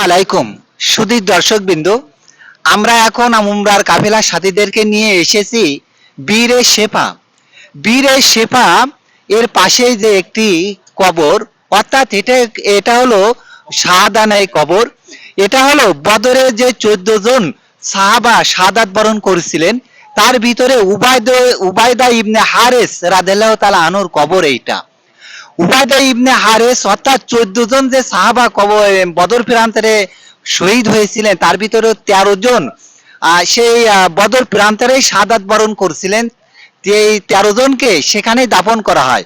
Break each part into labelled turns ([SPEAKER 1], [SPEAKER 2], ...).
[SPEAKER 1] আলাইকুম, সুদীর দর্শক বিন্দু আমরা এখন উমরার কাফেলার সাথীদেরকে নিয়ে এসেছি বীরে শেফা। বীরে শেফা এর পাশেই যে একটি কবর, অর্থাৎ এটা এটা হলো শাহাদানাই কবর। এটা হলো বদরে যে চোদ্দ জন সাহাবা শাহাদাত বরণ করেছিলেন, তার ভিতরে উবায়দ, উবায়দা ইবনে হারেস রাদেল্লাহ তালা আনুর কবর এইটা। উবায়দা ইবনে হারেস অর্থাৎ চোদ্দ জন যে সাহাবা কবর, বদর প্রান্তরে শহীদ হয়েছিলেন, তার ভিতরে তেরো জন। সেই বদর প্রান্তরে সাদাত বরণ করছিলেন। এই তেরো জনকে সেখানেই দাফন করা হয়।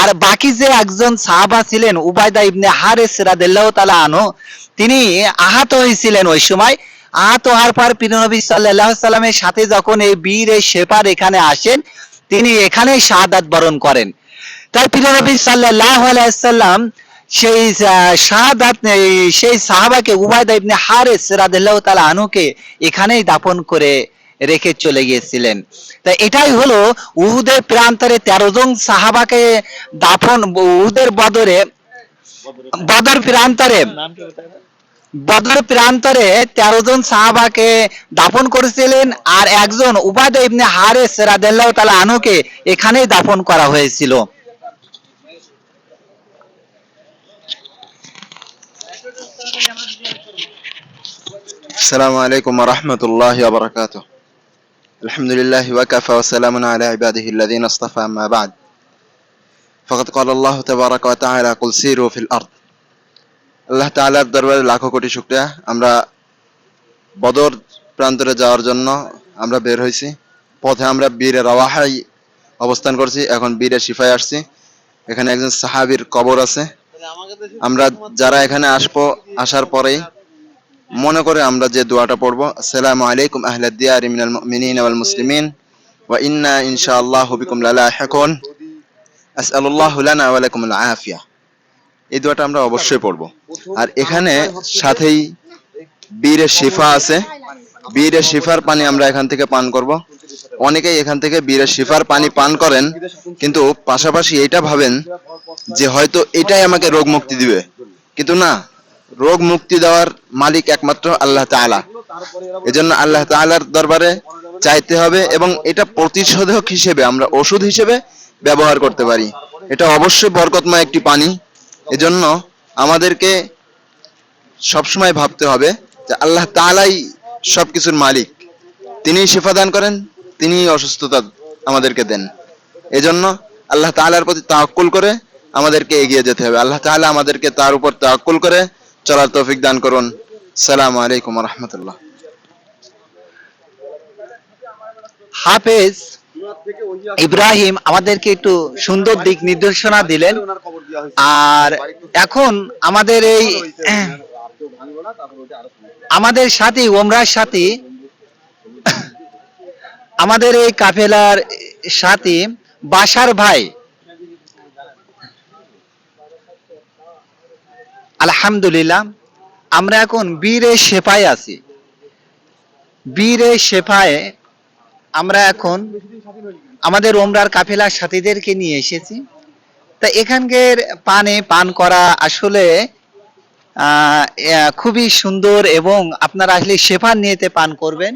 [SPEAKER 1] আর বাকি যে একজন সাহাবা ছিলেন, উবায়দা ইবনে হারেস রাদিল্লাহ তালা আনো তিনি আহত হয়েছিলেন ওই সময়। আহত হওয়ার পর পিরনবী সাল্লাহ সাল্লামের সাথে যখন এই বীর এই শেপার এখানে আসেন, তিনি এখানেই শাহাদাত বরণ করেন। তাই প্রিয়নবী সাল্লাল্লাহু আলাইহি সাল্লাম সেই শাহাদাত সেই সাহাবাকে উবায়দা ইবনে হারিস রাদিয়াল্লাহু তাআলা আনুকে এখানেই দাফন করে রেখে চলে গিয়েছিলেন। তা এটাই হলো উহুদের প্রান্তরে তেরো জন সাহাবাকে দাফন, উহুদের বদরে, বদর প্রান্তরে বদর প্রান্তরে তেরো জন সাহাবাকে দাফন করেছিলেন আর একজন উবাদা ইবনে হারেস রাদিয়াল্লাহু তাআলা আনুকে এখানেই দাফন করা হয়েছিল।
[SPEAKER 2] السلام عليكم ورحمة الله وبركاته الحمد لله وكفى وسلام على عباده الذين اصطفى أما بعد فقد قال الله تبارك وتعالى قل سيروا في الأرض আল্লাহ তাআলার দরবারে লাখো কোটি শুকরিয়া আমরা বদর প্রান্তরে যাওয়ার জন্য আমরা বের হয়েছি পথে আমরা বীরে রাওয়াহাই অবস্থান করছি এখন বীরে শিফায় আসছি এখানে একজন সাহাবীর কবর আছে আমরা যারা এখানে আসব, আসার পরেই মনে করে আমরা যে দোয়াটা পড়ব, আসসালামু আলাইকুম আহলা মুসলিমিন ওয়া ইন্না আফিয়া। এই দোয়াটা আমরা অবশ্যই পড়ব। আর এখানে সাথেই বীরের শিফা আছে। বীরের শিফার পানি আমরা এখান থেকে পান করব। অনেকেই এখান থেকে বীরের শিফার পানি পান করেন, কিন্তু পাশাপাশি এটা ভাবেন যে হয়তো এটাই আমাকে রোগ মুক্তি দিবে। কিন্তু না, রোগ মুক্তি দেওয়ার মালিক একমাত্র আল্লাহ তাআলা। এজন্য আল্লাহ তাআলার দরবারে চাইতে হবে এবং এটা প্রতিষেধক হিসেবে, আমরা ওষুধ হিসেবে ব্যবহার করতে পারি। এটা অবশ্যই বরকতময় একটি পানি। এজন্য আমাদেরকে সবসময় ভাবতে হবে যে আল্লাহ তাআলাই সবকিছুর মালিক। তিনিই শিফা দান করেন তিনিই অসুস্থতা আমাদেরকে দেন। এজন্য আল্লাহ তাআলার প্রতি তাওয়াক্কুল করে আমাদেরকে এগিয়ে যেতে হবে। আল্লাহ তাআলা আমাদেরকে তার উপর তাওয়াক্কুল করে চলার তৌফিক দান করুন। সালামু আলাইকুম রাহমাতুল্লাহ।
[SPEAKER 1] হাফেজ ইব্রাহিম আমাদেরকে একটু সুন্দর দিক নির্দেশনা দিলেন। আর এখন আমাদের এই, আমাদের সাথী, ওমরার সাথী আমাদের এই কাফেলার সাথী বাসার ভাই। আলহামদুলিল্লাহ, আমরা এখন বীরে শেফায় আছি। বীরে শেফায় আমরা এখন আমাদের ওমরার কাফেলার সাথীদেরকে নিয়ে এসেছি। তা এখানকার পানে পান করা আসলে খুবই সুন্দর এবং আপনারা আসলে শেফার নিয়েতে পান করবেন।